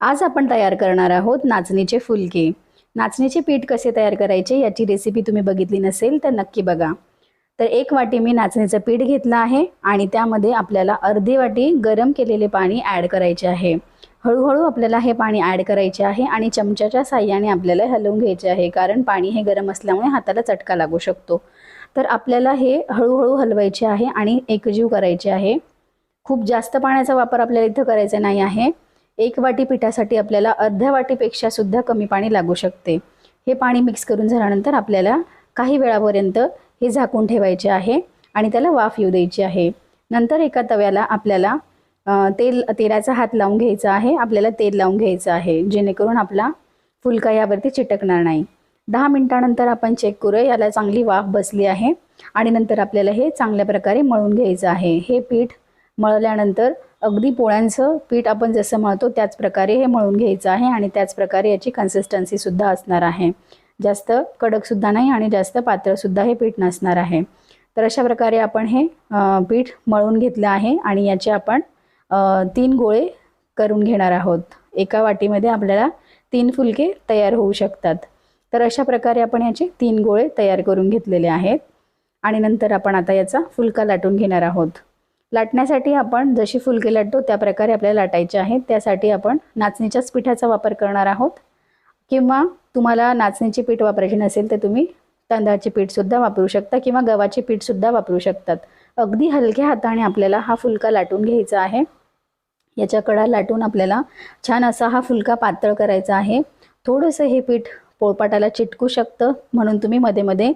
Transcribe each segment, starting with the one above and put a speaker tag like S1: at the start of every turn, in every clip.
S1: आज आपण तयार करणार आहोत नाचणीचे फुलके. नाचणीचे पीठ कसे तयार करायचे याची रेसिपी तुम्ही बघितली नसेल तर नक्की बघा. तर एक वाटी मी नाचणीचं पीठ घेतलं आहे आणि त्यामध्ये आपल्याला अर्धी वाटी गरम केलेले पाणी ॲड करायचे आहे. हळूहळू आपल्याला हे पाणी ॲड करायचे आहे आणि चमच्याच्या साह्याने आपल्याला हलवून घ्यायचे आहे कारण पाणी हे गरम असल्यामुळे हाताला चटका लागू शकतो. तर आपल्याला हे हळूहळू हलवायचे आहे आणि एकजीव करायचे आहे. खूप जास्त पाण्याचा वापर आपल्याला इथं करायचा नाही आहे. एक वाटी पिठासाठी आपल्याला अर्ध्या वाटीपेक्षा सुद्धा कमी पाणी लागू शकते. हे पाणी मिक्स करून झाल्यानंतर आपल्याला काही वेळापर्यंत हे झाकून ठेवायचे आहे आणि त्याला वाफ येऊ द्यायची आहे. नंतर एका तव्याला आपल्याला तेल तेलाचा हात लावून घ्यायचा आहे. आपल्याला तेल लावून घ्यायचं आहे. जेणेकरून आपला फुलका यावरती चिटकणार नाही. दहा मिनटानंतर आपण चेक करूया याला चांगली वाफ बसली आहे आणि नंतर आपल्याला हे चांगल्या प्रकारे मळून घ्यायचं आहे. हे पीठ मळल्यानंतर अगदी पोळ्यांचं पीठ आपण जसं मळतो त्याच प्रकारे हे मळून घ्यायचं आहे आणि त्याच प्रकारे याची कन्सिस्टन्सीसुद्धा असणार आहे. जास्त कडकसुद्धा नाही आणि जास्त पातळसुद्धा हे पीठ नसणार आहे. तर अशा प्रकारे आपण हे पीठ मळून घेतलं आहे आणि याचे आपण तीन गोळे करून घेणार आहोत. एका वाटीमध्ये आपल्याला तीन फुलके तयार होऊ शकतात. तर अशा प्रकारे आपण याचे तीन गोळे तयार करून घेतलेले आहेत आणि नंतर आपण आता याचा फुलका लाटून घेणार आहोत. लाटण्यासाठी आपण जशी फुलके लाटतो त्या प्रकारे आपल्याला लाटायचे आहेत. त्यासाठी आपण नाचणीच्याच पिठाचा वापर करणार आहोत. किंवा तुम्हाला नाचणीचे पीठ वापरायचे नसेल तर तुम्ही तांदळाचे पीठसुद्धा वापरू शकता किंवा गव्हाचे पीठसुद्धा वापरू शकतात. अगदी हलक्या हाताने आपल्याला हा फुलका लाटून घ्यायचा आहे. याच्या कडा लाटून आपल्याला छान असा हा फुलका पातळ करायचा आहे. थोडंसं हे पीठ पोळपाटाला चिटकू शकतं म्हणून तुम्ही मध्ये मध्ये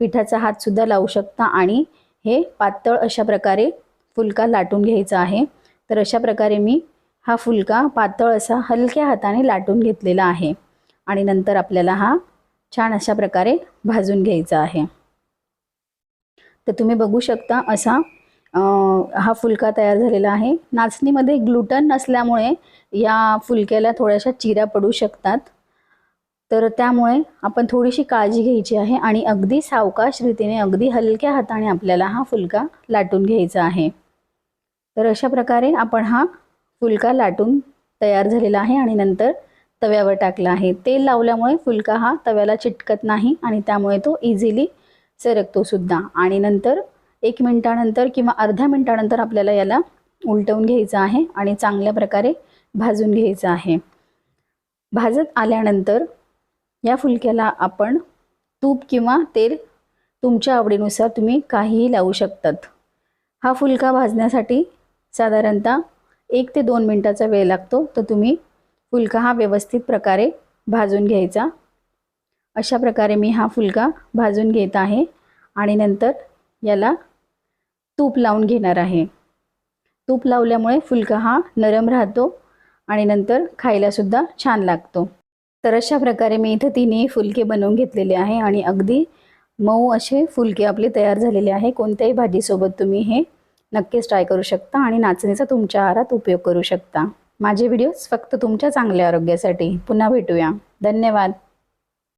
S1: पिठाचा हातसुद्धा लावू शकता आणि हे पातळ अशा प्रकारे फुलका लाटून घ्यायचा आहे. तर अशा प्रकारे मी हा फुलका पातळ असा हलक्या हाताने लाटून घेतलेला आहे. आणि नंतर आपल्याला हा छान अशा प्रकारे भाजून घ्यायचा आहे. तर तुम्ही बघू शकता असा हा फुलका तयार झालेला आहे. नाचणीमध्ये ग्लुटन नसल्यामुळे या फुलक्याला थोड्याशा चिरा पडू शकतात. तर त्यामुळे आपण थोडीशी काळजी घ्यायची आहे आणि अगदी सावकाश रीतीने अगदी हलक्या हाताने आपल्याला हा फुलका लाटून घ्यायचा आहे. तर अशा प्रकारे आपण हा फुलका लाटून तयार झालेला आहे आणि नंतर तव्यावर टाकला आहे. तेल लावल्यामुळे फुलका हा तव्याला चिटकत नाही आणि त्यामुळे तो इझिली सरकतो सुद्धा आणि नंतर एक मिनटानंतर किंवा अर्ध्या मिनटानंतर आपल्याला याला उलटवून घ्यायचं आहे आणि चांगल्या प्रकारे भाजून घ्यायचं आहे. भाजत आल्यानंतर या फुलक्याला आपण तूप किंवा तेल तुमच्या आवडीनुसार तुम्ही काहीही लावू शकतात. हा फुलका भाजण्यासाठी साधारणतः एक ते दोन मिनटाचा वेळ लागतो. तर तुम्ही फुलका हा व्यवस्थित प्रकारे भाजून घ्यायचा. अशा प्रकारे मी हा फुलका भाजून घेत आहे आणि नंतर याला तूप लावून घेणार आहे. तूप लावल्यामुळे फुलका हा नरम राहतो आणि नंतर खायलासुद्धा छान लागतो. तर अशा प्रकारे मी इथं तिन्ही फुलके बनवून घेतलेले आहे आणि अगदी मऊ असे फुलके आपले तयार झालेले आहे. कोणत्याही भाजीसोबत तुम्ही हे नक्कीच ट्राय करू शकता आणि नाचणीचा तुमच्या आहारात उपयोग करू शकता. माझे व्हिडिओज फक्त तुमच्या चांगल्या आरोग्यासाठी. पुन्हा भेटूया. धन्यवाद.